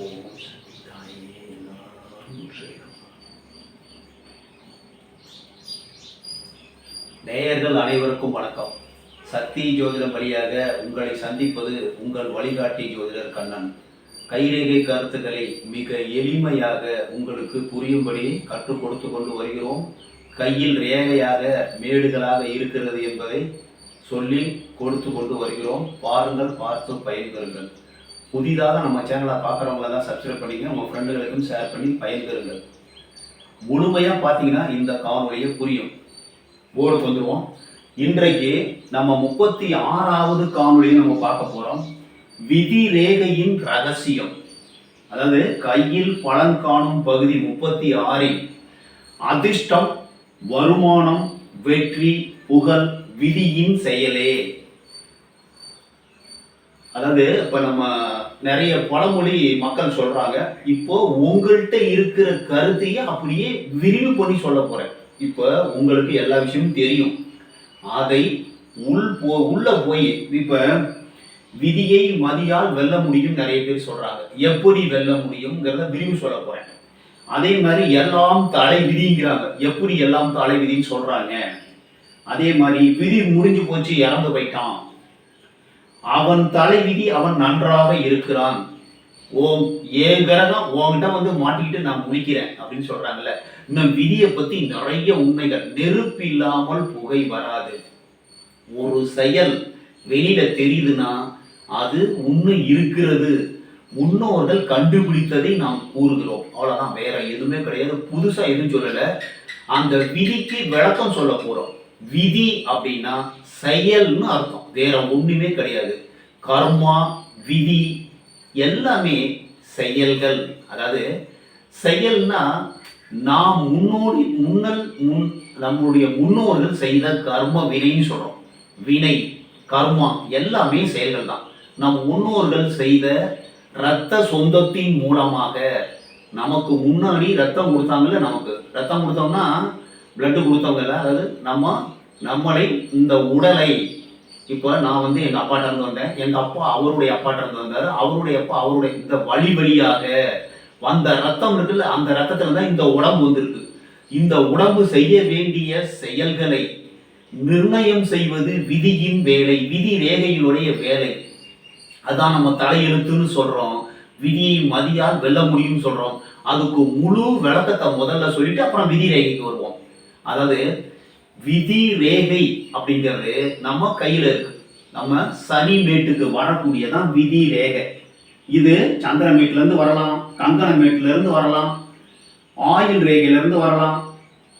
ஓம் தாயே நன்றி. நேயர்கள் அனைவருக்கும் வணக்கம். சக்தி ஜோதிடம் வழியாக உங்களை சந்திப்பது உங்கள் வழிகாட்டி ஜோதிடர் கண்ணன். கைரேகை கருத்துக்களை மிக எளிமையாக உங்களுக்கு புரியும்படி கற்றுக் கொடுத்து கொண்டு வருகிறோம். கையில் ரேகையாக மேடுகளாக இருக்கிறது என்பதை சொல்லி கொடுத்து கொண்டு வருகிறோம். பாருங்கள் பார்த்து பயன்பெறுங்கள் புதிதாக நம்ம சேனலை பார்க்குறவங்கள தான் சப்ஸ்கிரைப் பண்ணிக்கங்க. உங்கள் ஃப்ரெண்டுகளுக்கும் ஷேர் பண்ணி பயன்பெறுங்கள். முழுமையாக பார்த்தீங்கன்னா இந்த காணொலியை புரியும். போர்டுக்கு வந்துடுவோம் இன்றைக்கு நம்ம முப்பத்தி ஆறாவது காணொலியை நம்ம பார்க்க போகிறோம் விதி ரேகையின் ரகசியம். அதாவது கையில் பலன் காணும் பகுதி முப்பத்தி ஆறில் அதிர்ஷ்டம் வருமானம் வெற்றி புகழ் விதியின் செயலே. அதாவது இப்ப நம்ம நிறைய பழமொழி மக்கள் சொல்றாங்க. இப்போ உங்கள்கிட்ட இருக்கிற கருத்தையே அப்படியே விரிவு பண்ணி சொல்ல போறேன். இப்ப உங்களுக்கு எல்லா விஷயமும் தெரியும். அதை உள் போ உள்ள போய் இப்ப விதியை மதியால் வெல்ல முடியும் நிறைய பேர் சொல்றாங்க. எப்படி வெல்ல முடியுங்கிறத விரிவு சொல்ல போறேன். அதே மாதிரி எல்லாம் தலை விதிங்கிறாங்க. எப்படி எல்லாம் தலை விதின்னு சொல்றாங்க? அதே மாதிரி விதி முடிஞ்சு போச்சு இறந்து போயிட்டான். அவன் தலைவிதி அவன் நன்றாக இருக்கிறான். ஓம் ஏன் கிரகம் உன்கிட்ட வந்து மாட்டிக்கிட்டு நான் முடிக்கிறேன் அப்படின்னு சொல்றாங்கல்ல. இந்த விதியை பத்தி நிறைய உண்மைகள். நெருப்பு இல்லாமல் புகை வராது. ஒரு செயல் வெளியில தெரியுதுன்னா அது உண்மை இருக்கிறது. முன்னோர்கள் கண்டுபிடித்ததை நாம் கூறுகிறோம். அவ்வளோதான் வேற எதுவுமே கிடையாது. புதுசா எதுவும் சொல்லல. அந்த விதிக்கு விளக்கம் சொல்ல போறோம். விதி அப்படின்னா செயல்னு அர்த்தம். வேற ஒண்ணுமே கிடையாது. கர்மா விதி எல்லாமே செயல்கள். அதாவது செயல்னா நாம் முன்னோடி முன்னல் முன் நம்முடைய முன்னோர்கள் செய்த கர்ம வினைன்னு சொல்றோம். வினை கர்மா எல்லாமே செயல்கள் தான். நம் முன்னோர்கள் செய்த இரத்த சொந்தத்தின் மூலமாக நமக்கு முன்னாடி ரத்தம் கொடுத்தாங்கல்ல நமக்கு. ரத்தம் கொடுத்தோம்னா பிளட்டு கொடுத்தவங்கல்ல அதாவது நம்ம நம்மளை இந்த உடலை இப்போ நான் வந்து எங்க அப்பாட்ட இருந்து வந்தேன். எங்க அப்பா அவருடைய அப்பாட்ட இருந்து வந்தாரு. அவருடைய அப்பா அவருடைய இந்த வழி வழியாக வந்த ரத்தம் இருக்குல்ல அந்த ரத்தத்துல தான் இந்த உடம்பு வந்திருக்கு. இந்த உடம்பு செய்ய வேண்டிய செயல்களை நிர்ணயம் செய்வது விதியின் வேலை விதி ரேகையினுடைய வேலை. அதான் நம்ம தலையெழுத்துன்னு சொல்றோம். விதியை மதியால் வெல்ல முடியும்னு சொல்றோம். அதுக்கு முழு விளக்கத்தை முதல்ல சொல்லிட்டு அப்புறம் விதி ரேகைக்கு வருவோம். அதாவது விதி ரேகை அப்படிங்கிறது நம்ம கையில் இருக்கு. நம்ம சனி மேட்டுக்கு வரக்கூடியதான் விதி ரேகை இது சந்திர வரலாம் கங்கண வரலாம் ஆயில் ரேகையிலேருந்து வரலாம்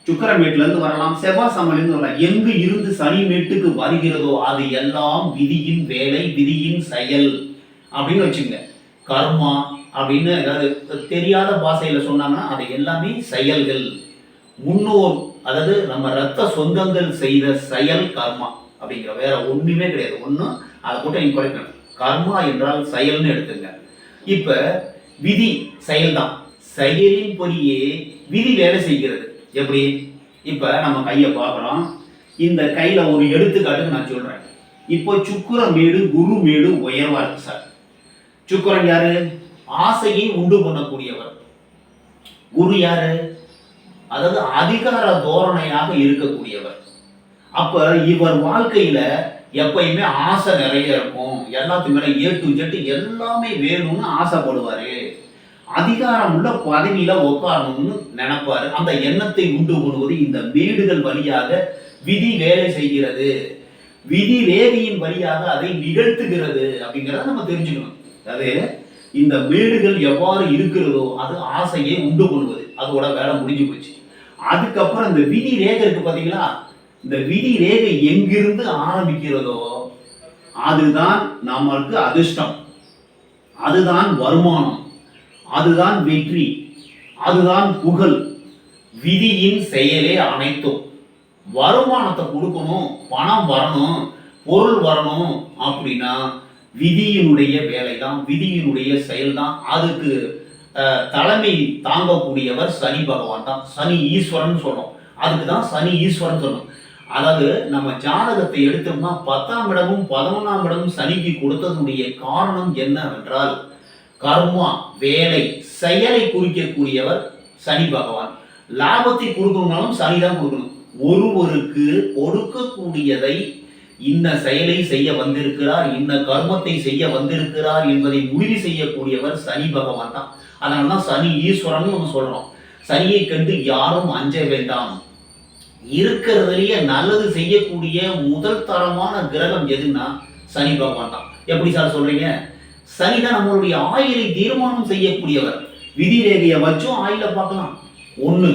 சுக்கர மேட்ல வரலாம் செவ்வாய் வரலாம். எங்கு இருந்து சனி மேட்டுக்கு வருகிறதோ அது எல்லாம் விதியின் வேலை விதியின் செயல் அப்படின்னு வச்சுங்க கர்மா அப்படின்னு ஏதாவது தெரியாத பாஷையில் சொன்னாங்கன்னா அது எல்லாமே செயல்கள். முன்னோர் அதாவது நம்ம ரத்த சொந்தங்கள் செய்த செயல் கர்மா அப்படிங்கிற வேற ஒண்ணுமே கிடையாது. ஒன்றும் அதை போட்டு நீங்க குறைக்கணும். கர்மா என்றால் செயல்னு எடுத்துங்க. இப்ப விதி செயல்தான். செயலின் படியே விதி வேலை செய்கிறது. எப்படி? இப்ப நம்ம கையை பார்க்குறோம். இந்த கையில ஒரு எடுத்துக்காட்டுக்கு நான் சொல்றேன். இப்போ சுக்குர மேடு குரு மேடு உயர்வா இருக்கு சார். சுக்குரன் யாரு? ஆசையை உண்டு பண்ணக்கூடியவர். குரு யாரு? அதாவது அதிகார தோரணையாக இருக்கக்கூடியவர். அப்ப இவர் வாழ்க்கையில எப்பயுமே ஆசை நிறைய இருக்கும். எல்லாத்துக்கு மேல ஏ டு ஜெட் எல்லாமே வேணும்னு ஆசைப்படுவாரு. அதிகாரம் உள்ள பதவியில உட்காரணும்னு நினைப்பாரு. அந்த எண்ணத்தை உண்டு பண்ணுவது இந்த வீடுகள் வழியாக விதி வேலை செய்கிறது. விதி வேதியின் வழியாக அதை நிகழ்த்துகிறது அப்படிங்கிறத நம்ம தெரிஞ்சுக்கணும். அது இந்த வீடுகள் எவ்வாறு இருக்கிறதோ அது ஆசையை உண்டு பண்ணுவது அதோட வேலை முடிஞ்சு போச்சு. அதுக்கப்புறம் இந்த விதி ரேகை இருக்கு பாத்தீங்களா? இந்த விதி ரேகை எங்கிருந்து ஆரம்பிக்கிறதோ அதுதான் நம்மளுக்கு அதிர்ஷ்டம். அதுதான் வருமானம். அதுதான் வெற்றி. அதுதான் புகழ். விதியின் செயலே அனைத்தும். வருமானத்தை கொடுக்கணும் பணம் வரணும் பொருள் வரணும் அப்படின்னா விதியினுடைய வேலை தான் விதியினுடைய செயல் தான் அதுக்கு தலைமை தாங்கக்கூடியவர் சனி பகவான் தான். சனி ஈஸ்வரன் சொன்னோம். அதுக்கு தான் சனி ஈஸ்வரன் சொன்னோம். அதாவது நம்ம ஜாதகத்தை எடுத்தோம்னா பத்தாம் இடமும் பதினொன்றாம் இடமும் சனிக்கு கொடுத்ததுடைய காரணம் என்னவென்றால் கர்மா வேலை செயலை குறிக்கக்கூடியவர் சனி பகவான். லாபத்தை கொடுக்கணும்னாலும் சனி தான் கொடுக்கணும். ஒருவருக்கு கொடுக்கக்கூடியதை இன்ன செயலை செய்ய வந்திருக்கிறார் இன்ன கர்மத்தை செய்ய வந்திருக்கிறார் என்பதை முடிவு செய்யக்கூடியவர் சனி பகவான் தான். அதனால தான் சனி ஈஸ்வரன் நம்ம சொல்கிறோம் சனியை கண்டு யாரும் அஞ்ச வேண்டாம். இருக்கிறதுலயே நல்லது செய்யக்கூடிய முதல் தரமான கிரகம் எதுன்னா சனி பகவான் தான். எப்படி சார் சொல்றீங்க? சனி தான் நம்மளுடைய ஆயிலை தீர்மானம் செய்யக்கூடியவர். விதி ரேகையை வச்சும் ஆயில பார்க்கலாம். ஒண்ணு.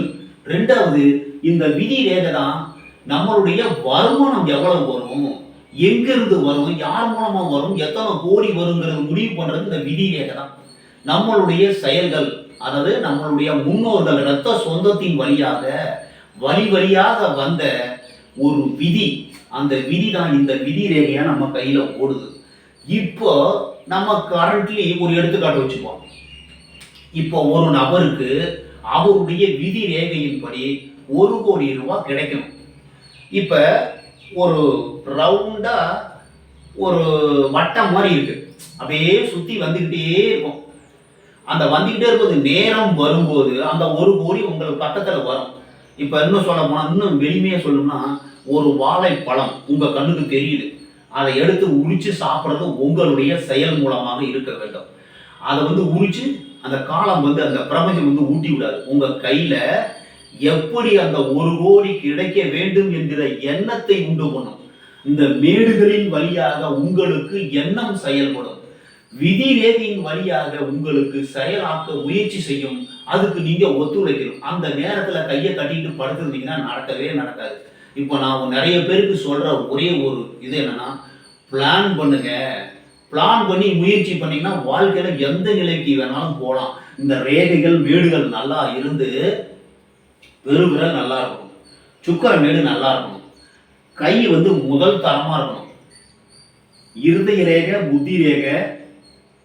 ரெண்டாவது இந்த விதி ரேகை தான் நம்மளுடைய வருமானம் எவ்வளவு வரும்? எங்கிருந்து வரும்? யார் மூலமா வரும்? எத்தனை கோடி வருங்கிறது முடிவு பண்றது இந்த விதி ரேகை தான். நம்மளுடைய செயல்கள் அதாவது நம்மளுடைய முன்னோர்கள் இரத்த சொந்தத்தின் வழியாக வழி வழியாக வந்த ஒரு விதி அந்த விதி தான் இந்த விதி ரேகையா நம்ம கையில ஓடுது. இப்போ நம்ம கரண்ட்லி ஒரு எடுத்துக்காட்டு வச்சுப்போம். இப்போ ஒரு நபருக்கு அவருடைய விதி ரேகையின்படி ஒரு கோடி ரூபாய் கிடைக்கணும். இப்போ ஒரு ரவுண்டா ஒரு வட்டம் மாதிரி இருக்கு. அப்படியே சுத்தி வந்துக்கிட்டே இருக்கும். அந்த வந்துக்கிட்டே இருக்கிறது நேரம் வரும்போது அந்த ஒரு கோடி உங்களுக்கு பக்கத்தில் வரும். இப்போ இன்னும் சொல்ல போனால் இன்னும் வெளிமையாக சொல்லணும்னா ஒரு வாழைப்பழம் உங்கள் கண்ணுக்கு தெரியுது. அதை எடுத்து உரிச்சு சாப்பிட்றது உங்களுடைய செயல் மூலமாக இருக்க வேண்டும். அதை வந்து உரிச்சு அந்த காலம் வந்து அந்த பிரபஞ்சம் வந்து ஊட்டி விடாது. உங்கள் கையில் எப்படி அந்த ஒரு கோடி கிடைக்க வேண்டும் என்கிற எண்ணத்தை உண்டு பண்ணும். இந்த மேடுகளின் வழியாக உங்களுக்கு எண்ணம் செயல்படும். விதி ரேகையின் வழியாக உங்களுக்கு செயலாக்க முயற்சி செய்யும் அதுக்கு நீங்க ஒத்துழைக்கணும். அந்த நேரத்துல கையை கட்டிட்டு படுத்திருந்தீங்கன்னா நடக்கவே நடக்காது. இப்போ நான் நிறைய பேருக்கு சொல்ற ஒரே ஒரு இது என்னன்னா பிளான் பண்ணுங்க. பிளான் பண்ணி முயற்சி பண்ணீங்கன்னா வாழ்க்கையில எந்த நிலைக்கு வேணாலும் போகலாம் இந்த ரேகைகள் மேடுகள் நல்லா இருந்து பெருவிரல் நல்லா இருக்கணும். சுக்கர மேடு நல்லா இருக்கணும். கை வந்து முதல் தரமா இருக்கணும். இருதய ரேகை புத்தி ரேகை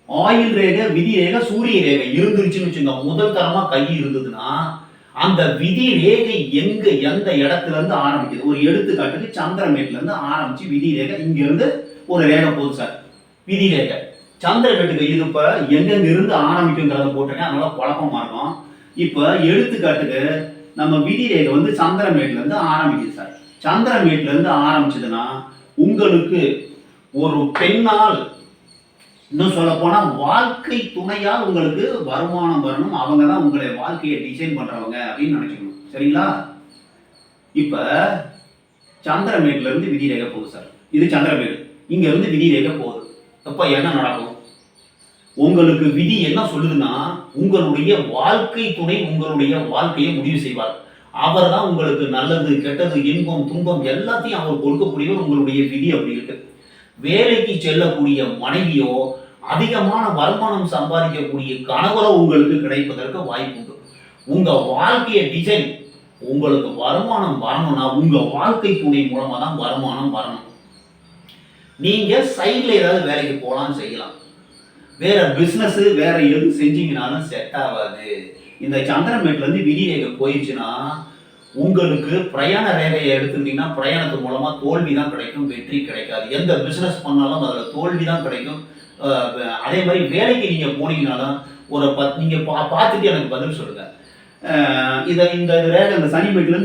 ஆயில் ரேகை விதி ரேகை சூரிய ரேகை இருந்துருச்சுன்னு வச்சுங்க முதல் தரமா கை இருந்ததுன்னா அந்த விதி ரேகை எங்க எந்த இடத்துல இருந்து ஆரம்பிக்குது? ஒரு எடுத்துக்காட்டுக்கு சந்திரமேட்ல இருந்து ஆரம்பிச்சு விதி ரேகை இங்க இருந்து ஒரு ரேகை போகுது சார். விதி ரேகை. சந்திரமேட்டுக்கு இது இப்ப எங்கெங்க இருந்து ஆரம்பிக்குங்கிறத போட்டிருக்கேன். அதனால குழப்பமா இருக்கும். இப்ப எடுத்துக்காட்டுக்கு நம்ம விதி ரேகை வந்து சந்திரமேட்ல இருந்து ஆரம்பிக்குது சார். சந்திரமேட்ல இருந்து ஆரம்பிச்சதுன்னா உங்களுக்கு ஒரு பெண்ணால் இன்னும் சொல்ல போனால் வாழ்க்கை துணையால் உங்களுக்கு வருமானம் வரணும். அவங்க தான் உங்களுடைய வாழ்க்கையை டிசைன் பண்ணுறவங்க அப்படின்னு நினைச்சுக்கணும். சரிங்களா? இப்போ சந்திரமேட்லேருந்து விதி ரேகை போகுது சார். இது சந்திரமேடு. இங்கேருந்து விதி ரேகை போகுது. அப்போ என்ன நடக்கும்? உங்களுக்கு விதி என்ன சொல்லுதுன்னா உங்களுடைய வாழ்க்கை துணை உங்களுடைய வாழ்க்கையை முடிவு செய்வார். அவர் தான் உங்களுக்கு நல்லது கெட்டது இன்பம் துன்பம் எல்லாத்தையும் அவர் கொடுக்கக்கூடியவர் உங்களுடைய விதி அப்படி இருக்கு. வேலைக்கு செல்லக்கூடிய மனைவியோ அதிகமான வருமானம் சம்பாதிக்கக்கூடிய கணவரை உங்களுக்கு கிடைப்பதற்கு வாய்ப்பு உண்டு. உங்க வாழ்க்கைய டிசைன் உங்களுக்கு வருமானம் வரணும்னா உங்க வாழ்க்கை துணை மூலமா தான் வருமானம் வரணும். நீங்க சைட்ல ஏதாவது வேலைக்கு போகலாம் செய்யலாம். வேற பிஸ்னஸ் வேற எது செஞ்சீங்கனாலும் செட் ஆகாது. இந்த சந்திரமேட்ல இருந்து போயிடுச்சுன்னா உங்களுக்கு பிரயாண ரேகையை எடுத்துக்கிட்டீங்கன்னா பிரயாணத்து மூலமா தோல்வி தான் கிடைக்கும் வெற்றி கிடைக்காது. எந்த பிசினஸ் பண்ணாலும் அதுல தோல்வி தான் கிடைக்கும். அதே மாதிரி வேலைக்கு நீங்க போனீங்கனாலும் ஒரு பத் நீங்க பா பார்த்துட்டு எனக்கு பதில் சொல்லுங்க. இதை இந்த ரேகை இந்த சனிமேட்ல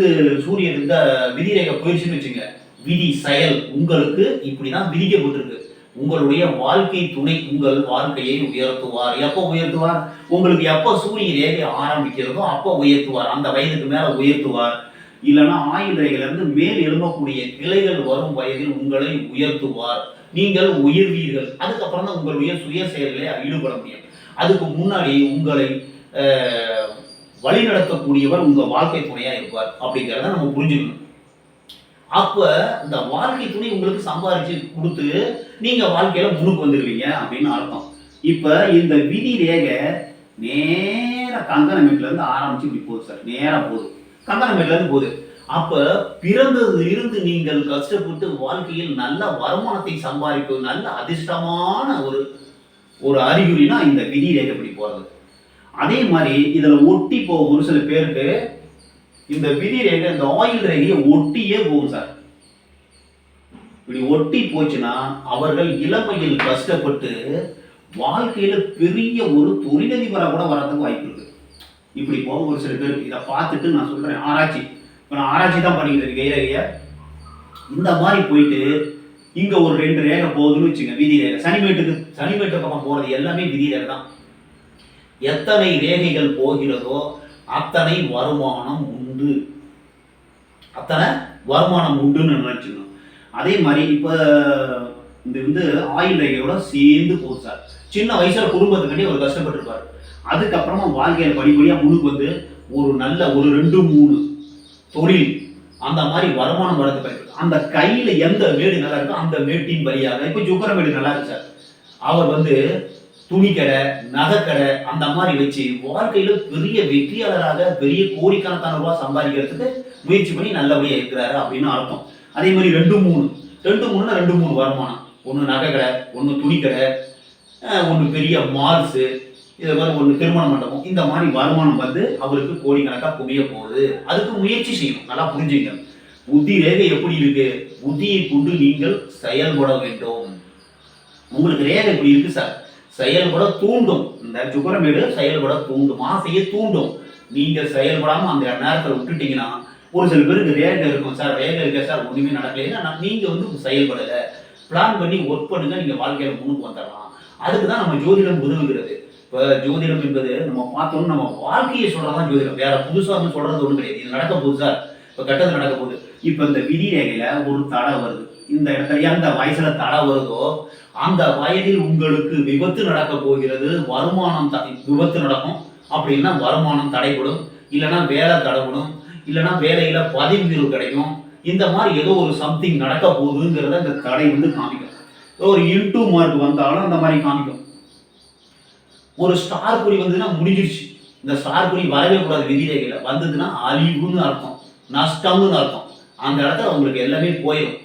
சூரியன் இந்த விதி ரேகை போயிடுச்சுன்னு வச்சுங்க. விதி செயல் உங்களுக்கு இப்படிதான் விதிக்கப்பட்டிருக்கு. உங்களுடைய வாழ்க்கை துணை உங்கள் வாழ்க்கையை உயர்த்துவார். எப்போ உயர்த்துவார்? உங்களுக்கு எப்போ சூரிய ரேகை ஆரம்பிக்கிறதோ அப்போ உயர்த்துவார். அந்த வயதுக்கு மேலே உயர்த்துவார். இல்லைன்னா ஆயுள் மேல் எழும்பக்கூடிய கிளைகள் வரும் வயதில் உங்களை உயர்த்துவார். நீங்கள் உயர்வீர்கள் அதுக்கப்புறம் தான் உங்களுடைய சுய செயலிலே ஈடுபட முடியும். அதுக்கு முன்னாடி உங்களை வழி வழிநடத்தக்கூடியவர் உங்க வாழ்க்கை துணையா இருப்பார் அப்படிங்கிறத நம்ம புரிஞ்சுக்கணும். அப்ப இந்த வாழ்க்கை துணை உங்களுக்கு சம்பாரிச்சு கொடுத்து நீங்க வாழ்க்கையில முன்னுக்கு வந்துருவீங்க அப்படின்னு அர்த்தம். இப்ப இந்த விதி ரேகை நேரா கங்கணமேட்ல இருந்து ஆரம்பிச்சு இப்படி போகுது சார். நேரா போகுது. கண்டனம் இருந்து போகுது அப்ப பிறந்தது இருந்து நீங்கள் கஷ்டப்பட்டு வாழ்க்கையில் நல்ல வருமானத்தை சம்பாதிப்பது நல்ல அதிர்ஷ்டமான ஒரு ஒரு அறிகுறினா இந்த விதி ரேகைப்படி போறது. அதே மாதிரி இதுல ஒட்டி போகும் ஒரு சில பேருக்கு இந்த விதி ரேகை இந்த ஆயில் ரேகையை ஒட்டியே போகும் சார். இப்படி ஒட்டி போச்சுன்னா அவர்கள் இளமையில் கஷ்டப்பட்டு வாழ்க்கையில பெரிய ஒரு தொழிலதிபராக கூட வர்றதுக்கு வாய்ப்பு இருக்கு. இப்படி போக ஒரு சில பேர் இதை பார்த்துட்டு நான் சொல்கிறேன் ஆராய்ச்சி. இப்போ நான் ஆராய்ச்சி தான் பண்ணிக்கிட்டு இருக்கேன் இந்த மாதிரி போயிட்டு இங்கே ஒரு ரெண்டு ரேகை போகுதுன்னு வச்சுங்க விதி ரேகை. சனிமேட்டுக்கு சனிமேட்டு பக்கம் போகிறது எல்லாமே விதி ரேகை தான். எத்தனை ரேகைகள் போகிறதோ அத்தனை வருமானம் உண்டு. அத்தனை வருமானம் உண்டுன்னு நினச்சிக்கணும். அதே மாதிரி இப்போ இந்த வந்து ஆயில் ரேகையோட சேர்ந்து போகுது சார். சின்ன வயசில் குடும்பத்துக்காண்டி அவர் கஷ்டப்பட்டிருப்பார். அதுக்கப்புறமா வாழ்க்கையில் படிப்படியாக முன்னுக்கு வந்து ஒரு நல்ல ஒரு ரெண்டு மூணு தொழில் அந்த மாதிரி வருமானம் வரது வாய்ப்பு அந்த கையில் எந்த மேடு நல்லா இருக்கோ அந்த மேட்டின் வழியாக இப்போ ஜுக்கர மேடு நல்லா இருக்கு சார். அவர் வந்து துணிக்கடை நகைக்கடை அந்த மாதிரி வச்சு வாழ்க்கையில பெரிய வெற்றியாளராக பெரிய கோடிக்கணக்கான ரூபாய் சம்பாதிக்கிறதுக்கு முயற்சி பண்ணி நல்லபடியாக இருக்கிறாரு அப்படின்னு அர்த்தம். அதே மாதிரி ரெண்டு மூணு. ரெண்டு மூணுனா ரெண்டு மூணு வருமானம். ஒன்று நகைக்கடை ஒன்று துணிக்கடை ஒன்று பெரிய மால்ஸு இது மாதிரி ஒன்று திருமண மண்டபம். இந்த மாதிரி வருமானம் வந்து அவருக்கு கோடிக்கணக்காக குவிய போகுது. அதுக்கு முயற்சி செய்யணும். நல்லா புரிஞ்சுங்க. புத்தி ரேகை எப்படி இருக்கு? புத்தியை கொண்டு நீங்கள் செயல்பட வேண்டும். உங்களுக்கு ரேகை எப்படி இருக்கு சார் செயல்பட தூண்டும். இந்த சுக்கரமேடு செயல்பட தூண்டும். ஆசையை தூண்டும். நீங்க செயல்படாம அந்த நேரத்தில் விட்டுட்டீங்கன்னா ஒரு சில பேருக்கு ரேகை இருக்கும் சார் ரேகை இருக்க சார் ஒண்ணுமே நடக்கலைன்னா நான் நீங்க வந்து செயல்படல. பிளான் பண்ணி ஒர்க் பண்ணுங்க. நீங்க வாழ்க்கையில முன்னுக்கு வந்துடலாம். அதுக்கு தான் நம்ம ஜோதிடம் உதவுகிறது. இப்போ ஜோதிடம் என்பது நம்ம பார்த்தோம்னா நம்ம வாழ்க்கையை சொல்றதான் ஜோதிடம். வேற புதுசாக வந்து சொல்றது ஒன்றும் கிடையாது. இது நடக்க புதுசாக இப்போ கட்டது நடக்க போகுது. இப்போ இந்த விதி ரேகையில ஒரு தடை வருது. இந்த இடத்துல எந்த வயசுல தடை வருதோ அந்த வயதில் உங்களுக்கு விபத்து நடக்க போகிறது வருமானம் விபத்து நடக்கும். அப்படின்னா வருமானம் தடைபடும். இல்லைன்னா வேலை தடைபடும். இல்லைன்னா வேலையில பதவி உயர்வு கிடைக்கும். இந்த மாதிரி ஏதோ ஒரு சம்திங் நடக்க போகுதுங்கிறத இந்த தடை வந்து காமிக்கும். ஒரு இன்டூ மார்க் வந்தாலும் அந்த மாதிரி காமிக்கும். ஒரு ஸ்டார் குறி வந்ததுன்னா முடிஞ்சிருச்சு இந்த ஸ்டார் குறி வரவே கூடாது விதிரேகையில் வந்ததுன்னா அழிவுன்னு அர்த்தம். நஷ்டம்னு அர்த்தம். அந்த இடத்துல உங்களுக்கு எல்லாமே போயிடும்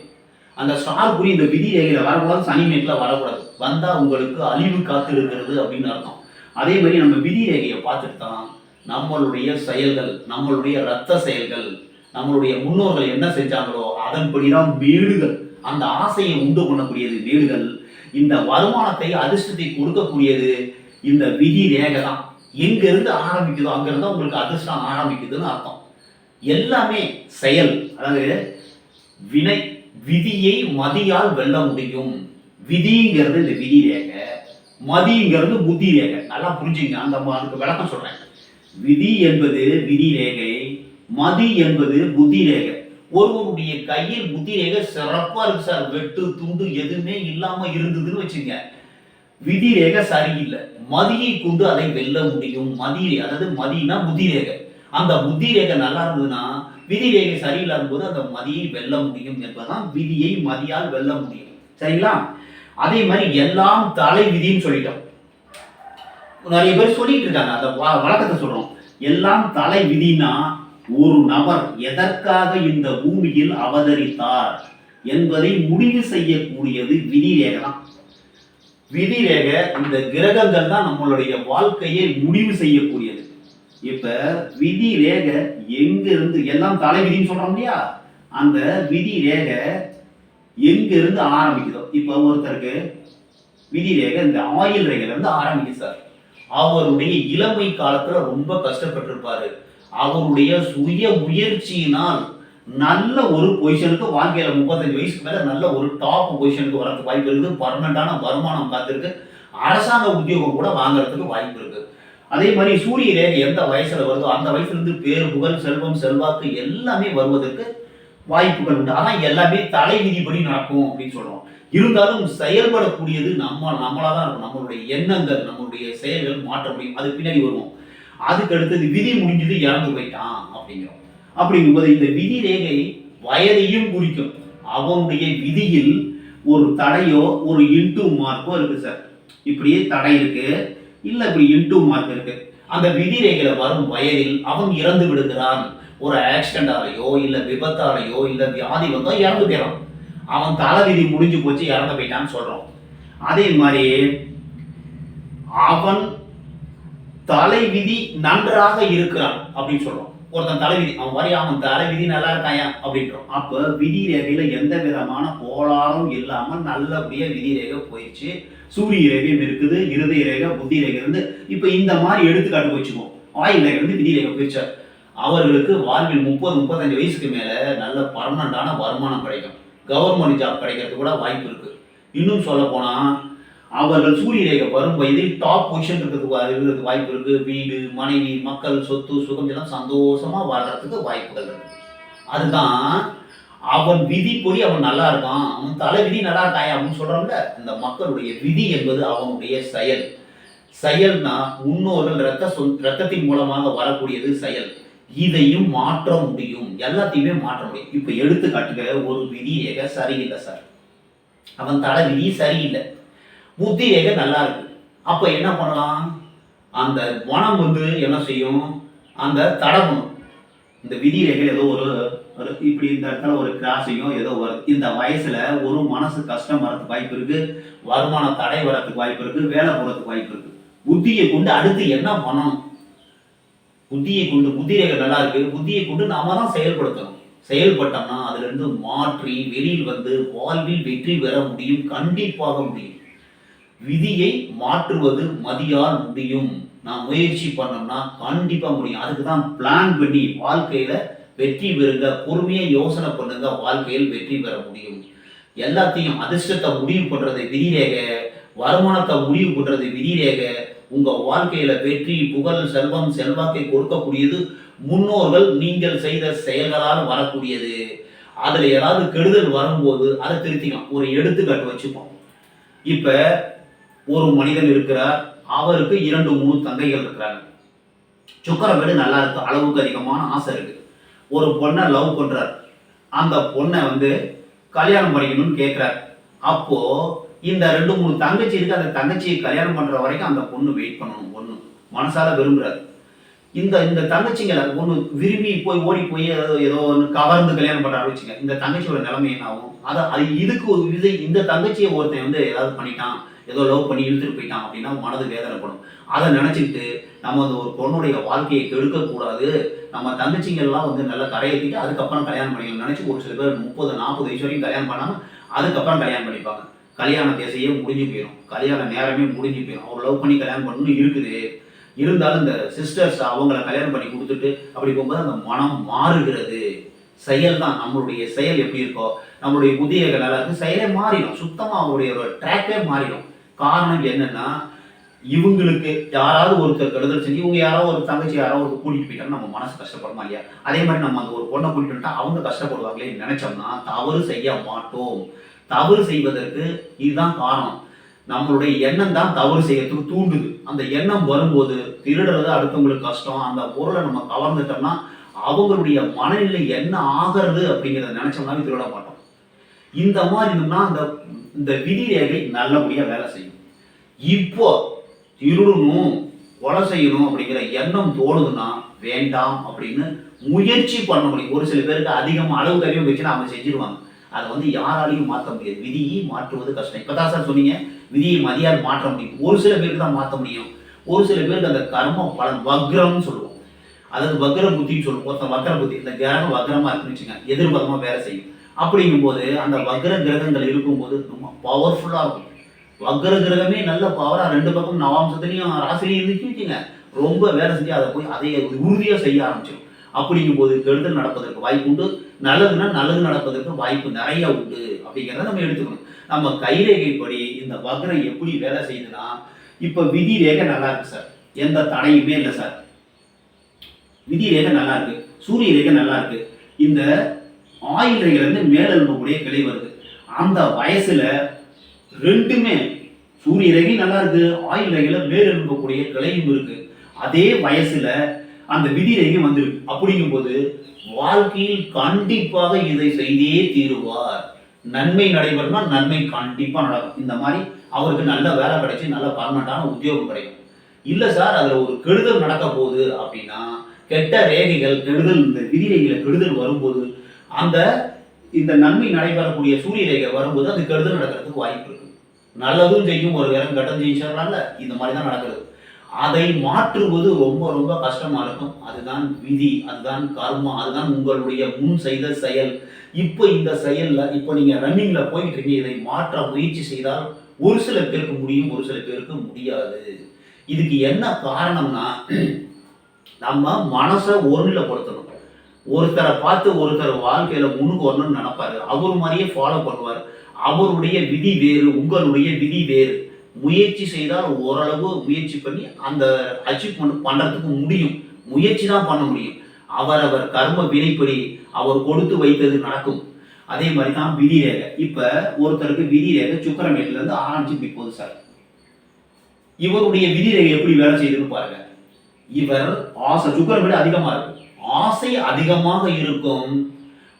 அந்த ஸ்டார் குறி இந்த விதி ரேகையில வரக்கூடாது சனி மேட்டில் வரக்கூடாது. வந்தால் உங்களுக்கு அழிவு காத்து இருக்கிறது அப்படின்னு அர்த்தம். அதே மாதிரி நம்ம விதி ரேகையை பார்த்துட்டு தான் நம்மளுடைய செயல்கள் நம்மளுடைய ரத்த செயல்கள் நம்மளுடைய முன்னோர்கள் என்ன செஞ்சாங்களோ அதன்படிதான் வீடுகள் அந்த ஆசையை உண்டு பண்ணக்கூடியது வீடுகள் இந்த வருமானத்தை அதிர்ஷ்டத்தை கொடுக்கக்கூடியது இந்த விதி ரேகை தான் எங்கேருந்து ஆரம்பிக்குதோ அங்கேருந்து தான் உங்களுக்கு அதிர்ஷ்டம் ஆரம்பிக்குதுன்னு அர்த்தம். எல்லாமே செயல் அதாவது வினை விதியை மதியால் வெல்ல முடியும். விதிங்கிறது இந்த விதி ரேகை மதிங்கிறது புத்தி ரேகை. நல்லா புரிஞ்சுங்க அந்த அதுக்கு விளக்கம் சொல்கிறேன் விதி என்பது விதி ரேகை மதி என்பது புத்தி ரேகை. ஒருவருடைய கையில் புத்தி ரேகை சிறப்பாக இருக்கு சார். வெட்டு துண்டு எதுவுமே இல்லாமல் இருந்ததுன்னு வச்சுங்க. விதி ரேகை சரியில்லை. மதியை கொண்டு அதை வெல்ல முடியும். மதி அதாவது மதினா புத்தி அந்த புத்திரேகை நல்லா இருந்ததுன்னா விதி ரேகை சரியில்லாத போது அந்த மதியை வெல்ல முடியும் என்பதுதான் விதியை மதியால் வெல்ல முடியும். சரிங்களா? அதே மாதிரி எல்லாம் தலை விதின்னு சொல்லிட்டோம். நிறைய பேர் சொல்லிட்டு இருக்காங்க. அந்த வ- வழக்கத்தை சொல்றோம். எல்லாம் தலை விதினா ஒரு நபர் எதற்காக இந்த பூமியில் அவதரித்தார் என்பதை முடிவு செய்யக்கூடியது விதி தான். விதி ரேகை இந்த கிரகங்கள் தான் நம்மளுடைய வாழ்க்கையை முடிவு செய்யக்கூடியது. இப்ப விதி ரேகை எங்க இருந்து எல்லாம் தலை விதின்னு சொல்றோம் இல்லையா? அந்த விதி ரேகை எங்க இருந்து ஆரம்பிக்குதோ இப்ப ஒருத்தருக்கு விதி ரேகை இந்த ஆயில் ரேகையில இருந்து ஆரம்பிக்குது சார். அவருடைய இளமை காலத்துல ரொம்ப கஷ்டப்பட்டிருப்பாரு. அவருடைய சுய முயற்சியினால் நல்ல ஒரு பொசிஷனுக்கு வாழ்க்கையில் முப்பத்தஞ்சு வயசுக்கு மேலே நல்ல ஒரு டாப் பொசிஷனுக்கு வரதுக்கு வாய்ப்பு இருக்குது. பர்மனண்டான வருமானம் காத்திருக்கு. அரசாங்க உத்தியோகம் கூட வாங்குறதுக்கு வாய்ப்பு இருக்குது அதே மாதிரி சூரிய ரேகை எந்த வயசில் வருதோ அந்த வயசுலேருந்து பேர் புகழ் செல்வம் செல்வாக்கு எல்லாமே வருவதற்கு வாய்ப்புகள் உண்டு. ஆனால் எல்லாமே தலை விதிப்படி நடக்கும் அப்படின்னு சொல்கிறோம் இருந்தாலும் செயல்படக்கூடியது நம்ம நம்மளாக தான் இருக்கும் நம்மளுடைய எண்ணங்கள் நம்மளுடைய செயல்கள் மாற்ற முடியும். அது பின்னாடி வருவோம். அதுக்கு அடுத்தது விதி முடிஞ்சது இறந்து போயிட்டான் அப்படிங்கிறோம். அப்படிங்கும்போது இந்த விதி ரேகை வயதையும் குறிக்கும். அவனுடைய விதியில் ஒரு தடையோ ஒரு இன்டூ மார்க்கோ இருக்கு சார் இப்படியே தடை இருக்கு இல்ல இப்படி இன்டூ மார்க் இருக்கு. அந்த விதி ரேகையில் வரும் வயதில் அவன் இறந்து விடுகிறான். ஒரு ஆக்சிடென்டாலேயோ இல்ல விபத்தாலேயோ இல்ல வியாதி வந்தோ இறந்து போயிடும் அவன் தலை விதி முடிஞ்சு போச்சு இறந்து போயிட்டான்னு சொல்கிறோம் அதே மாதிரி அவன் தலை விதி நன்றாக இருக்கிறான் அப்படின்னு சொல்கிறோம் ஒருத்தன் தலைவிதி அவன் வரையா அவன் தலைவிதி நல்லா இருக்காயா? அப்படின்றோம். அப்போ விதி ரேகையில் எந்த விதமான கோளாறும் இல்லாமல் நல்லபடியாக விதி ரேகை போயிடுச்சு சூரிய ரேகையும் இருக்குது இருதய ரேகை புத்தி ரேகை இருந்து இப்போ இந்த மாதிரி எடுத்துக்காட்டு வச்சுக்குவோம். ஆயுள் ரேகை வந்து விதி ரேகை போயிடுச்சார் அவர்களுக்கு வாழ்வில் முப்பது முப்பத்தஞ்சு வயசுக்கு மேலே நல்ல பர்மனண்டான வருமானம் கிடைக்கும். கவர்மெண்ட் ஜாப் கிடைக்கிறது கூட வாய்ப்பு இருக்குது இன்னும் சொல்ல போனால் அவர்கள் சூரிய ரேகை வரும் வயதில் டாப் பொசிஷன் இருக்கிறதுக்கு இருக்கிறதுக்கு வாய்ப்பு இருக்கு. வீடு மனைவி மக்கள் சொத்து சுகம் எல்லாம் சந்தோஷமா வாழ்றதுக்கு வாய்ப்புகள் இருக்கு. அதுதான் அவன் விதிப்படி அவன் நல்லா இருக்கான். அவன் தலை விதி நல்லா இருக்கான் அப்படின்னு சொல்றோம்ல? இந்த மக்களுடைய விதி என்பது அவனுடைய செயல். செயல்னா முன்னோர்கள் ரத்த சொல் ரத்தத்தின் மூலமாக வரக்கூடியது செயல். இதையும் மாற்ற முடியும். எல்லாத்தையுமே மாற்ற முடியும். இப்போ எடுத்துக்காட்டுக்க ஒரு விதி சரியில்லை சார். அவன் தலை விதி சரியில்லை. புத்தி ரேகை நல்லா இருக்கு. அப்போ என்ன பண்ணலாம்? அந்த மனம் வந்து என்ன செய்யும்? அந்த தடவணும். இந்த விதி ரேகை ஏதோ ஒரு இப்படி இந்த இடத்துல ஒரு கிராஸையும் ஏதோ வரும் இந்த வயசுல ஒரு மனசு கஷ்டம் வரதுக்கு வாய்ப்பு இருக்கு. வருமான தடை வரத்துக்கு வாய்ப்பு இருக்கு. வேலை போறதுக்கு வாய்ப்பு இருக்கு. புத்தியை கொண்டு அடுத்து என்ன பண்ணணும்? புத்தியை கொண்டு புத்தி ரேகை நல்லா இருக்கு. புத்தியை கொண்டு நாம தான் செயல்படுத்தணும். செயல்பட்டோம்னா அதுல இருந்து மாற்றி வெளியில் வந்து வாழ்வில் வெற்றி பெற முடியும். கண்டிப்பாக முடியும். விதியை மாற்றுவது மதியால் முடியும். நான் முயற்சி பண்ணோம்னா கண்டிப்பாக முடியும். அதுக்கு தான் பிளான் பண்ணி வாழ்க்கையில் வெற்றி பெறுங்க பொறுமையை யோசனை பண்ணுங்க வாழ்க்கையில் வெற்றி பெற முடியும். எல்லாத்தையும் அதிர்ஷ்டத்தை முடிவு பண்ணுறது விதிரேக வருமானத்தை முடிவு பண்ணுறது விதிரேக உங்கள் வாழ்க்கையில் வெற்றி புகழ் செல்வம் செல்வாக்கை கொடுக்கக்கூடியது முன்னோர்கள் நீங்கள் செய்த செயல்களால் வரக்கூடியது. அதில் ஏதாவது கெடுதல் வரும்போது அதை திருத்திக்கலாம். ஒரு எடுத்துக்காட்டு வச்சுப்போம். இப்போ ஒரு மனிதன் இருக்கிறார் அவருக்கு இரண்டு மூணு தங்கைகள் இருக்கிறாங்க. சுக்கர வீடு நல்லா இருக்கு அளவுக்கு அதிகமான ஆசை இருக்கு. ஒரு பொண்ணை லவ் பண்றார். அந்த பொண்ணை வந்து கல்யாணம் பண்ணிக்கணும்னு கேட்கிறார். அப்போ இந்த ரெண்டு மூணு தங்கச்சி இருக்கு அந்த தங்கச்சியை கல்யாணம் பண்ற வரைக்கும் அந்த பொண்ணு வெயிட் பண்ணணும் பொண்ணு மனசால விரும்புறாரு. இந்த இந்த தங்கச்சிங்களை ஒன்று விரும்பி போய் ஓடி போய் ஏதோ ஏதோ ஒன்று கவர்ந்து கல்யாணம் பண்ண ஆரம்பிச்சுங்க இந்த தங்கச்சியோட நிலைமை என்ன ஆகும்? அதை அது இதுக்கு ஒரு இது இந்த தங்கச்சியை ஒருத்தன் வந்து ஏதாவது பண்ணிட்டான் ஏதோ லவ் பண்ணி இழுத்துட்டு போயிட்டான் அப்படின்னா மனது வேதனைப்படும். அதை நினச்சிக்கிட்டு நம்ம அந்த ஒரு பொண்ணுடைய வாழ்க்கையை கெடுக்கக்கூடாது நம்ம தங்கச்சிங்கெல்லாம் வந்து நல்லா கரையேற்றிட்டு அதுக்கப்புறம் கல்யாணம் பண்ணிக்கலாம். நினச்சி ஒரு சில பேர் முப்பது நாற்பது வயசு வரைக்கும் கல்யாணம் பண்ணாமல் அதுக்கப்புறம் கல்யாணம் பண்ணிப்பாங்க கல்யாண தேசையே முடிஞ்சு போயிடும் கல்யாண நேரமே முடிஞ்சு போயிடும் அவர் லவ் பண்ணி கல்யாணம் பண்ணணும் இருக்குது. இருந்தாலும் இந்த சிஸ்டர்ஸ் அவங்கள கல்யாணம் பண்ணி கொடுத்துட்டு அப்படி போகும்போது அந்த மனம் மாறுகிறது. செயல் தான் நம்மளுடைய செயல் எப்படி இருக்கோ நம்மளுடைய புதிய நல்லா இருக்கு. செயலே மாறிடும். சுத்தமாக அவங்களுடைய ஒரு ட்ராக்கே மாறிடும். காரணம் என்னன்னா இவங்களுக்கு யாராவது ஒருத்தர் கெடுதல் செஞ்சு இவங்க யாரோ ஒரு தங்கச்சி யாரோ ஒரு கூட்டிட்டு போயிட்டாங்க நம்ம மனசு கஷ்டப்படுமா இல்லையா? அதே மாதிரி நம்ம அந்த ஒரு பொண்ணை கூட்டிட்டு வந்துட்டா அவங்க கஷ்டப்படுவாங்களே நினைச்சோம்னா தவறு செய்ய மாட்டோம். தவறு செய்வதற்கு இதுதான் காரணம். நம்மளுடைய எண்ணம் தான் தவறு செய்யறதுக்கு தூண்டுது. அந்த எண்ணம் வரும்போது திருடுறது அடுத்தவங்களுக்கு கஷ்டம். அந்த பொருளை நம்ம கவர்ந்துட்டோம்னா அவங்களுடைய மனநிலை என்ன ஆகிறது அப்படிங்கிறத நினைச்சோம்னா திருட மாட்டோம். இந்த மாதிரி இருந்தோம்னா அந்த இந்த விதி ரேகை வேலை செய்யும். இப்போ திருடணும் கொலை செய்யணும் அப்படிங்கிற எண்ணம் தோணுதுன்னா வேண்டாம் அப்படின்னு முயற்சி பண்ண முடியும். ஒரு சில பேருக்கு அதிகம் அளவு கறியும் வச்சுன்னா அவங்க செஞ்சிருவாங்க. அதை வந்து யாராலையும் மாற்ற முடியாது. விதியை மாற்றுவது கஷ்டம். இப்போ தான் சார் சொன்னீங்க விதியை மதியால் மாற்ற முடியும். ஒரு சில பேருக்கு தான் மாற்ற முடியும். ஒரு சில பேருக்கு அந்த கர்ம பலன் வக்ரம்னு சொல்லுவோம். அதாவது வக்ர புத்தின்னு சொல்லுவோம். ஒருத்தன் வக்ர புத்தி இந்த கிரகம் வக்ரமாக இருக்குன்னு வச்சுக்கோங்க. எதிர்பதமா வேலை செய்யும். அப்படிங்கும்போது அந்த வக்ர கிரகங்கள் இருக்கும்போது ரொம்ப பவர்ஃபுல்லாக இருக்கும். வக்ர கிரகமே நல்ல பவராக ரெண்டு பக்கம் நவாம்சத்துலயும் ராசிலையும் இருந்துச்சு வச்சுங்க ரொம்ப வேலை செஞ்சு அதை போய் அதை உறுதியாக செய்ய ஆரம்பிச்சிடும் அப்படிங்கும்போது கெடுதல் நடப்பதற்கு வாய்ப்பு உண்டு. நல்லதுன்னா நல்லது நடப்பதற்கு வாய்ப்பு நிறைய உண்டு. அப்படிங்கிறத நம்ம எடுத்துக்கணும். நம்ம கைரேகைப்படி இந்த வக்ரம் எப்படி வேலை செய்யுதுன்னா இப்போ விதி ரேகை நல்லா இருக்கு சார். எந்த தடையுமே இல்லை சார். விதி ரேகை நல்லா இருக்கு. சூரிய ரேகை நல்லா இருக்கு. இந்த ஆயிலிருந்து ரேகையில இருக்கக்கூடிய கிளை வருது. அந்த வயசுல ரெண்டுமே சூரிய ரகி நல்லா இருக்கு ஆயில் ரேகையில மேல கிளையும் இருக்கு. அதே வயசுல அந்த விதி ரகம் வந்திருக்கு. அப்படிங்கும்போது வாழ்க்கையில் கண்டிப்பாக இதை செய்தே தீருவார். நன்மை நடைபெறும்னா நன்மை கண்டிப்பா நடக்கும். இந்த மாதிரி அவருக்கு நல்ல வேலை கிடைச்சி நல்ல பர்மனண்டான உத்தியோகம் கிடைக்கும். இல்ல சார் அதுல ஒரு கெடுதல் நடக்க போகுது அப்படின்னா கெட்ட ரேகைகள் கெடுதல் இந்த விதி ரேகையில கெடுதல் வரும்போது அந்த இந்த நன்மை நடைபெறக்கூடிய சூரிய ரேகை வரும்போது அது கெடுதல் நடக்கிறதுக்கு வாய்ப்பு இருக்கு. நல்லதும் செய்யும் ஒரு இடம் கட்டம் ஜெயிச்சிடலாம்ல? இந்த மாதிரி தான் நடக்கிறது அதை மாற்றுவது ரொம்ப ரொம்ப கஷ்டமா இருக்கும். அதுதான் விதி அதுதான் கர்மா அதுதான் உங்களுடைய முன் செய்த செயல். இப்போ இந்த செயல்ல இப்போ நீங்க ரன்னிங்ல போயிட்டு இருக்கீங்க இதை மாற்ற முயற்சி செய்தால் ஒரு சில பேருக்கு முடியும் ஒரு சில பேருக்கு முடியாது. இதுக்கு என்ன காரணம்னா நம்ம மனசை ஒருநிலைப்படுத்தணும். ஒருத்தரை பார்த்து ஒருத்தர் வாழ்க்கையில முன்னுக்கு வரணும்னு நினைப்பாரு. அவர் மாதிரியே ஃபாலோ பண்ணுவார். அவருடைய விதி வேறு உங்களுடைய விதி வேறு. முயற்சி செய்தால் ஓரளவு முயற்சி பண்ணி அந்த அச்சீவ்மெண்ட் பண்ணுறதுக்கு முடியும். முயற்சி தான் பண்ண முடியும். அவரவர் கர்ம வினைப்படி அவர் கொடுத்து வைத்தது நடக்கும். அதே மாதிரி தான் விதி ரேகை. இப்போ ஒருத்தருக்கு விதி ரேகை சுக்கரமேட்லேருந்து ஆரம்பிச்சு இப்போது சார். இவருடைய விதி ரேகை எப்படி வேலை செய்யுதுன்னு பாருங்க. இவர் ஆசை சுக்கரமேடு அதிகமாக இருக்கும் ஆசை அதிகமாக இருக்கும்.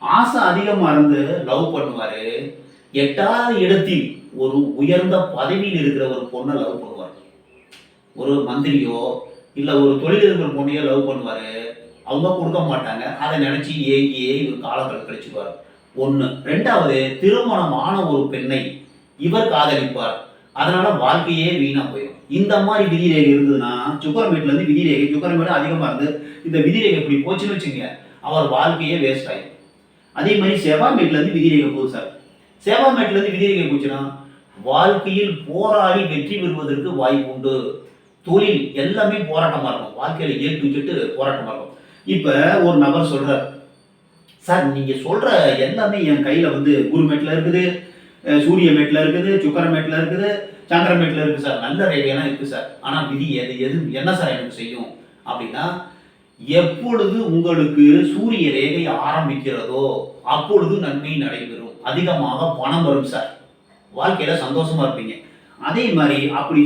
ஆசை அதிகமாக இருந்து லவ் பண்ணுவார். எட்டாவது இடத்தில் ஒரு உயர்ந்த பதவியில் இருக்கிற ஒரு பொண்ணை லவ் பண்ணுவார். ஒரு மந்திரியோ இல்லை ஒரு தொழில் இருக்கிற பொண்ணையோ லவ் பண்ணுவார். அவங்க கொடுக்க மாட்டாங்க. அதை நினச்சி ஏங்கியே இவர் காலங்கள் கழிச்சுக்குவார். ஒன்று ரெண்டாவது திருமணமான ஒரு பெண்ணை இவர் காதலிப்பார். அதனால வாழ்க்கையே வீணா போயிடும். இந்த மாதிரி விதிரேகை இருந்ததுன்னா சுக்கரமேட்ல இருந்து விதிரேகை சுக்கரமேடு அதிகமா இருந்து இந்த விதிரேகை இப்படி போச்சுன்னு வச்சுங்க அவர் வாழ்க்கையே வேஸ்ட் ஆயிடும். அதே மாதிரி செவாமேட்ல இருந்து விதிரேகை போகுது சார். செவ்வாமேட்ல இருந்து விதிரேகை போச்சுன்னா வாழ்க்கையில் போராடி வெற்றி பெறுவதற்கு வாய்ப்பு உண்டு. தொழில் எல்லாமே போராட்டமா இருக்கும். வாழ்க்கையில ஏ டு ஜெட்டு போராட்டமா இருக்கும். இப்ப ஒரு நபர் சொல்றார் சார் நீங்க சொல்ற எல்லாமே என் கையில வந்து குருமேட்ல இருக்குது. சூரியமேட்டில் சூரிய சுக்கரமேட்டில் இருக்குது சுக்கர இருக்குது சந்திர சார். நல்ல ரேகையெல்லாம் இருக்குது சார். ஆனால் விதி எது எது என்ன சார் எனக்கு செய்யும்? அப்படின்னா எப்பொழுது உங்களுக்கு சூரிய ரேகை ஆரம்பிக்கிறதோ அப்பொழுது நன்மை நடைபெறும். அதிகமாக பணம் வரும் சார். வாழ்க்கையில சந்தோஷமா இருப்பீங்க. அதே மாதிரி அப்படி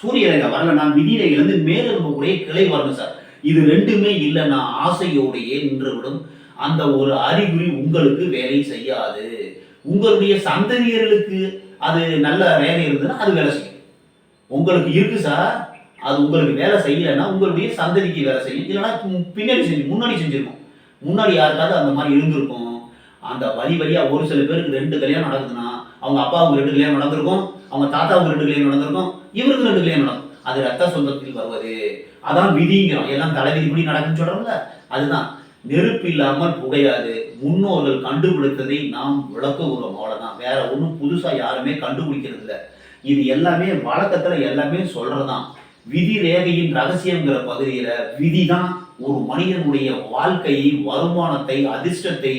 சூரிய ரேகை வரலன்னா விதி ரேகையிலேருந்து மேலே இருக்கக்கூடிய கிளை வரணும் சார். இது ரெண்டுமே இல்லைன்னா ஆசையோடையே நின்றுவிடும். அந்த ஒரு அறிகுறி உங்களுக்கு வேலை செய்யாது. உங்களுடைய சந்ததியர்களுக்கு அது நல்ல வேலை இருந்ததுன்னா அது வேலை செய்யும். உங்களுக்கு இருக்கு சார் அது உங்களுக்கு வேலை செய்யலைன்னா உங்களுடைய சந்ததிக்கு வேலை செய்யும். இல்லைன்னா பின்னாடி செஞ்சு முன்னாடி செஞ்சிருக்கும். முன்னாடி யாருக்காவது அந்த மாதிரி இருந்திருக்கும். அந்த வழி வழியாக ஒரு சில பேருக்கு ரெண்டு கல்யாணம் நடக்குதுன்னா அவங்க அப்பாவுக்கு ரெண்டு கல்யாணம் நடந்திருக்கும் அவங்க தாத்தாவுக்கு ரெண்டு கல்யாணம் நடந்திருக்கும் இவருக்கு ரெண்டு கல்யாணம் நடக்கும். அது ரத்த சொந்தத்தில் வருவது. அதான் விதிங்கிறோம். எல்லாம் தலைவிதிப்படி நடக்குன்னு சொல்கிறோம்ல அதுதான். நெருப்பு இல்லாமல் புகையாது. முன்னோர்கள் கண்டுபிடித்ததை நாம் விளக்குகிறோம். அவ்வளோதான் வேற ஒன்றும் புதுசாக யாருமே கண்டுபிடிக்கிறது இல்லை. இது எல்லாமே வழக்கத்தில் எல்லாமே சொல்கிறதான் விதி ரேகையின் ரகசியங்கிற பகுதியில் விதி தான் ஒரு மனிதனுடைய வாழ்க்கையை வருமானத்தை அதிர்ஷ்டத்தை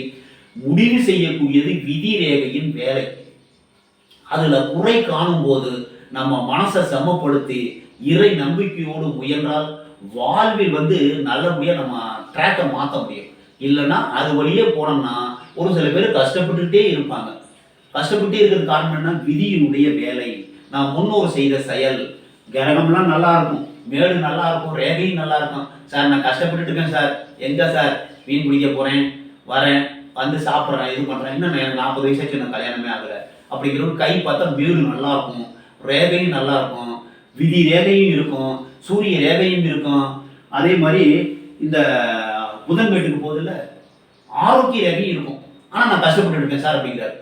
முடிவு செய்யக்கூடியது விதி ரேகையின் வேலை. அதில் குறை காணும் போது நம்ம மனசை சமப்படுத்தி இறை நம்பிக்கையோடு முயன்றால் வாழ்வில் வந்து நல்லபடியாக நம்ம ட்ராக்கை மாற்ற முடியும். இல்லைன்னா அது வழியே போனோம்னா ஒரு சில பேர் கஷ்டப்பட்டுகிட்டே இருப்பாங்க. கஷ்டப்பட்டே இருக்கிறது காரணம் என்ன விதியினுடைய வேலை. நான் முன்னோர் செய்த செயல். கிரகம்லாம் நல்லா இருக்கும். மேடு நல்லா இருக்கும். ரேகையும் நல்லா இருக்கும். சார் நான் கஷ்டப்பட்டுட்டு இருக்கேன் சார். எங்க சார்? மீன் பிடிக்க போறேன். வரேன். வந்து சாப்பிட்றேன். இது பண்றேன். இன்னும் எனக்கு நாற்பது வயசாச்சு நான் கல்யாணமே ஆகலை. அப்படிங்கிற ஒரு கை பார்த்தா மேடு நல்லா இருக்கும். ரேகையும் நல்லா இருக்கும். விதி ரேகையும் இருக்கும் சூரிய ரேகையும் இருக்கும். அதே மாதிரி இந்த புதன் வீட்டுக்கு போதில் ஆரோக்கிய ரேகையும் இருக்கும். ஆனால் நான் கஷ்டப்பட்டு இருக்கேன் சார் அப்படிங்கிறார்.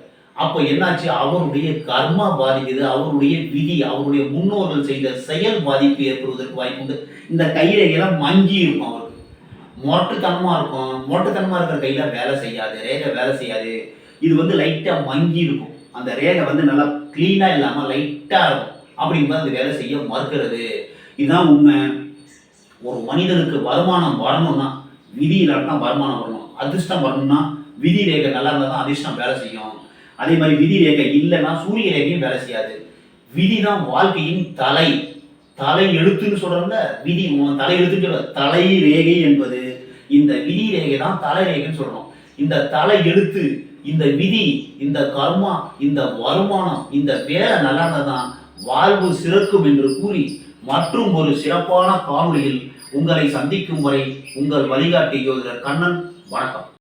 அப்போ என்னாச்சு? அவருடைய கர்மா பாதிக்குது அவருடைய விதி அவருடைய முன்னோர்கள் செய்த செயல் பாதிப்பு ஏற்படுவதற்கு வாய்ப்பு உண்டு. இந்த கைரேகையெல்லாம் மங்கி இருக்கும் அவருக்கு. மொரட்டுத்தனமா இருக்கும். மொரட்டுத்தனமா இருக்கிற கையில் வேலை செய்யாது ரேகை வேலை செய்யாது. இது வந்து லைட்டாக மங்கி இருக்கும். அந்த ரேகை வந்து நல்லா க்ளீனாக இல்லாமல் லைட்டாக இருக்கும். அப்படிங்கும்போது அந்த வேலை செய்ய மறுக்கிறது. இதுதான் உண்மை. ஒரு மனிதனுக்கு வருமானம் வரணும்னா விதி இல்லாட்டினா வருமானம் வரணும். அதிர்ஷ்டம் வரணும்னா விதி ரேகை நல்லா இருந்தால் தான் அதிர்ஷ்டம் வேலை செய்யும். அதே மாதிரி விதி ரேகை இல்லைன்னா சூரிய ரேகையும் வேலை செய்யாது. விதி தான் வாழ்க்கையின் தலை. தலை எழுத்துன்னு சொல்றோம்ல விதி. தலை எழுத்துன்னு சொல்ற தலை ரேகை என்பது. இந்த விதி ரேகை தான் தலை ரேகைன்னு சொல்கிறோம் இந்த தலை எழுத்து இந்த விதி இந்த கர்மா இந்த வருமானம் இந்த வேலை நல்லா இருந்தால் தான் வாழ்வு சிறக்கும் என்று கூறி மற்றும் ஒரு சிறப்பான காணொளியில் உங்களை சந்திக்கும் வரை உங்கள் வழிகாட்டி யோதர் கண்ணன் வணக்கம்.